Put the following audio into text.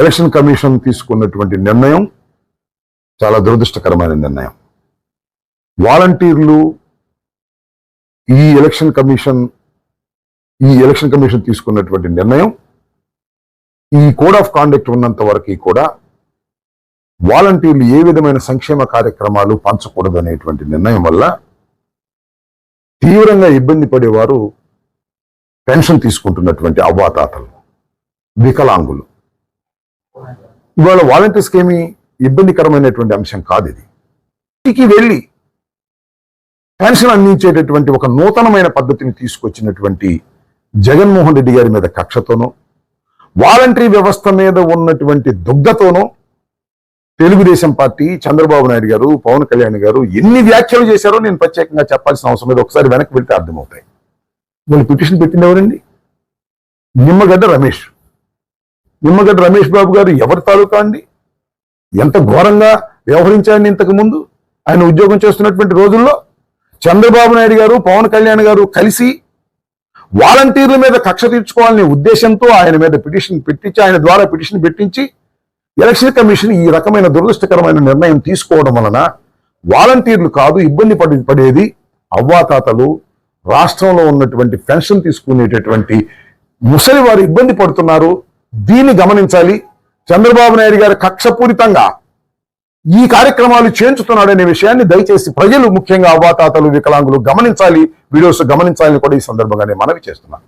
Election commission తీసుకున్నటువంటి నిర్ణయం చాలా దురదృష్టకరమైన నిర్ణయం. వాలంటీర్లు ఈ ఎలక్షన్ కమిషన్ ఈ ఎలక్షన్ కమిషన్ తీసుకున్నటువంటి నిర్ణయం ఈ కోడ్ ఆఫ్ కాండక్ట్ ఉన్నంత వరకు కూడా వాలంటీర్లు ఏ విధమైన సంక్షేమ కార్యక్రమాలు పంచకూడదు అనేటువంటి నిర్ణయం వల్ల తీవ్రంగా ఇబ్బంది పడేవారు పెన్షన్ తీసుకుంటున్నటువంటి అవ్వాతాతలు వికలాంగులు. ఇవాళ వాలంటీర్స్కి ఏమి ఇబ్బందికరమైనటువంటి అంశం కాదు ఇది. ఇంటికి వెళ్ళి పెన్షన్ అందించేటటువంటి ఒక నూతనమైన పద్ధతిని తీసుకొచ్చినటువంటి జగన్మోహన్ రెడ్డి గారి మీద కక్షతోనో వాలంటరీ వ్యవస్థ మీద ఉన్నటువంటి దుగ్ధతోనో తెలుగుదేశం పార్టీ చంద్రబాబు నాయుడు గారు పవన్ కళ్యాణ్ గారు ఎన్ని వ్యాఖ్యలు చేశారో నేను ప్రత్యేకంగా చెప్పాల్సిన అవసరం లేదు. ఒకసారి వెనక్కి వెళ్తే అర్థమవుతాయి. వాళ్ళు పిటిషన్ పెట్టింది ఎవరండి? నిమ్మగడ్డ రమేష్. నిమ్మగడ్డ రమేష్ బాబు గారు ఎవరి తాలూకా అండి? ఎంత ఘోరంగా వ్యవహరించారని ఇంతకు ముందు ఆయన ఉద్యోగం చేస్తున్నటువంటి రోజుల్లో చంద్రబాబు నాయుడు గారు పవన్ కళ్యాణ్ గారు కలిసి వాలంటీర్ల మీద కక్ష తీర్చుకోవాలనే ఉద్దేశంతో ఆయన మీద పిటిషన్ పెట్టించి ఆయన ద్వారా పిటిషన్ పెట్టించి ఎలక్షన్ కమిషన్ ఈ రకమైన దురదృష్టకరమైన నిర్ణయం తీసుకోవడం వలన వాలంటీర్లు కాదు ఇబ్బంది పడి పడేది అవ్వాతాతలు రాష్ట్రంలో ఉన్నటువంటి పెన్షన్ తీసుకునేటటువంటి ముసలి వారు ఇబ్బంది పడుతున్నారు. దీన్ని గమనించాలి. చంద్రబాబు నాయుడు గారు కక్షపూరితంగా ఈ కార్యక్రమాలు చేయించుతున్నాడనే విషయాన్ని దయచేసి ప్రజలు ముఖ్యంగా అవ్వాతాతలు వికలాంగులు గమనించాలి. వీడియోస్ గమనించాలని కూడా ఈ సందర్భంగా నేను మనవి చేస్తున్నాను.